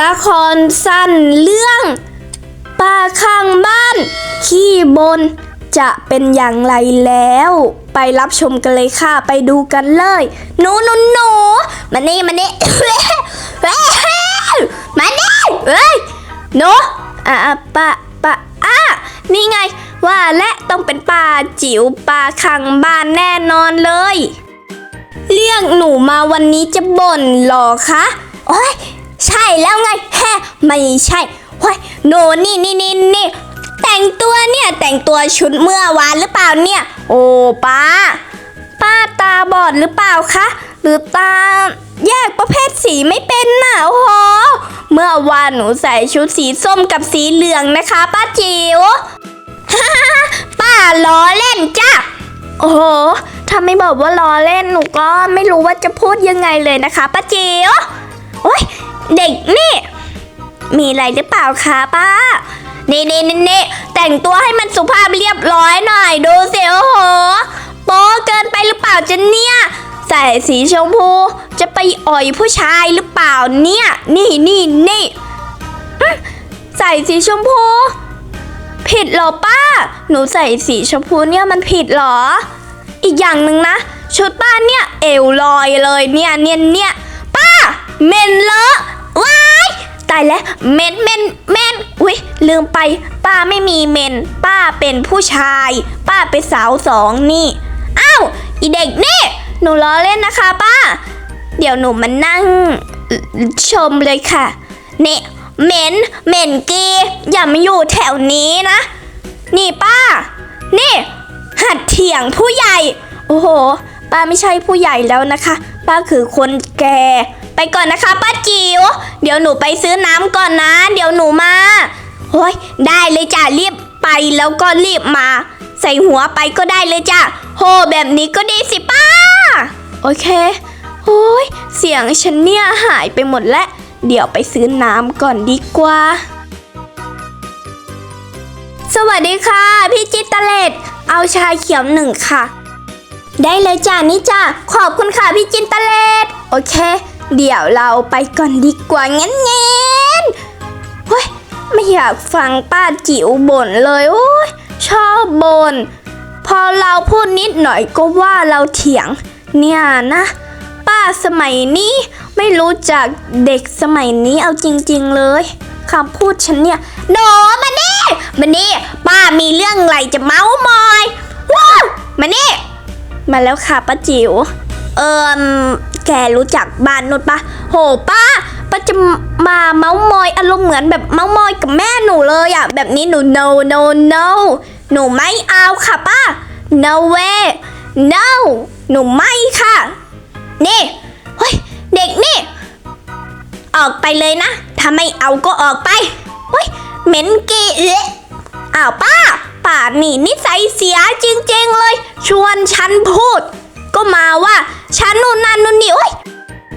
ละครสั้นเรื่องป่าข้างบ้าน ขี้บน จะเป็นอย่างไรแล้ว ไปรับชมกันเลยค่ะ ไปดูกันเลยหนูหนูหนูมานี่มานี่มานี่เอ้ยหนูอะปะปะอะนี่ไง ว่าและต้องเป็นป่าจิ๋วป่าข้างบ้านแน่นอนเลย เรียกหนูมาวันนี้จะบ่นหรอคะโอ้ย ใช่แล้วไงแฮะไม่ใช่โอ้ยหนูนี่นี่นี่นี่แต่งตัวเนี่ยแต่งตัวชุดเมื่อวานหรือเปล่าเนี่ย โอ้ป้า ป้าตาบอดหรือเปล่าคะ หรือตาแยกประเภทสีไม่เป็นน่ะโอ้โหเมื่อวานหนูใส่ชุดสีส้มกับสีเหลืองนะคะ ป้าจิ๋วป้าล้อเล่นจ้ะโอ้โหถ้าไม่บอกว่าล้อเล่นหนูก็ไม่รู้ว่าจะพูดยังไงเลยนะคะป้าจิ๋วโอ้ย เด็กนี่ มีอะไรหรือเปล่าคะป้านี่นี่นี่นี่แต่งตัวให้มันสุภาพเรียบร้อยหน่อย ดูสิโอ้โหโป๊เกินไปหรือเปล่าจะเนี่ย ใส่สีชมพู จะไปอ่อยผู้ชายหรือเปล่าเนี่ย นี่นี่นี่ใส่สีชมพู ผิดเหรอป้า หนูใส่สีชมพูเนี่ยมันผิดเหรอ อีกอย่างหนึ่งนะ ชุดป้าเนี่ย เอวลอยเลยเนี่ยเนี่ยเนี่ยป้าเมนเลอะ ตายแล้วเมนเมนเมนอุ้ยลืมไป ป้าไม่มีเมน ป้าเป็นผู้ชาย ป้าเป็นสาวสองนี่อ้าวอีเด็กนี่ หนูล้อเล่นนะคะ ป้า เดี๋ยวหนูมานั่งชมเลยค่ะเนี่ยเหม็นเหม็นกีอย่ามาอยู่แถวนี้นะ นี่ป้า นี่ หัดเถียงผู้ใหญ่ โอ้โห ป้าไม่ใช่ผู้ใหญ่แล้วนะคะ ป้าคือคนแก่ ไปก่อนนะคะป้าจิ๋วเดี๋ยวหนูไปซื้อน้ำก่อนนะ เดี๋ยวหนูมาโอ้ยได้เลยจ้ะรีบไปแล้วก็รีบมา ใส่หัวไปก็ได้เลยจ้ะโหแบบนี้ก็ดีสิป้า โอเคโอ้ยเสียงฉันเนี่ยหายไปหมดแล้ว เดี๋ยวไปซื้อน้ำก่อนดีกว่า สวัสดีค่ะ พี่จิตตเลดเอาชาเขียวหนึ่งค่ะ ได้เลยจ้านี่จ้าขอบคุณค่ะพี่จินตเลดโอเค เดี๋ยวเราไปก่อนดีกว่างั้นเง้นเฮ้ยไม่อยากฟังป้าจิ๋วบ่นเลยโอ้ยชอบบ่นพอเราพูดนิดหน่อยก็ว่าเราเถียง เนี่ยนะ ป้าสมัยนี้ไม่รู้จักเด็กสมัยนี้เอาจริง ๆเลยคำพูดฉันเนี่ยโหนมานี่มานี่ป้ามีเรื่องอะไรจะเมาส์มอยว้าวมานี่มาแล้วค่ะป้าจิ๋วเอิมแกรู้จักบ้านนุชปะโหป้าป้าจะมาเมาส์มอยอารมณ์เหมือนแบบเมาส์มอยกับแม่หนูเลยอะแบบนี้หนู no no no หนูไม่เอาค่ะป้า no way no หนูไม่ค่ะ นี่เฮ้ยเด็กนี่ ออกไปเลยนะ ถ้าไม่เอาก็ออกไปเฮ้ยเหม็นกีเอ๊ะอ้าวป้าป้านี่นิสัยเสียจริงๆเลย ชวนฉันพูด ก็มาว่าฉันนู่นนั่นนู่นนี่โอ้ย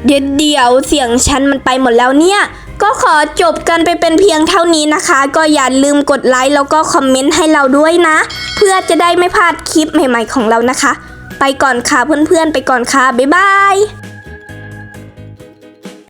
เดี๋ยวเดี๋ยวเสียงฉันมันไปหมดแล้วเนี่ย ก็ขอจบกันไปเป็นเพียงเท่านี้นะคะ ก็อย่าลืมกดไลค์แล้วก็คอมเมนต์ให้เราด้วยนะ เพื่อจะได้ไม่พลาดคลิปใหม่ๆของเรานะคะ ไปก่อนค่ะเพื่อนๆ ไปก่อนค่ะบ๊ายบาย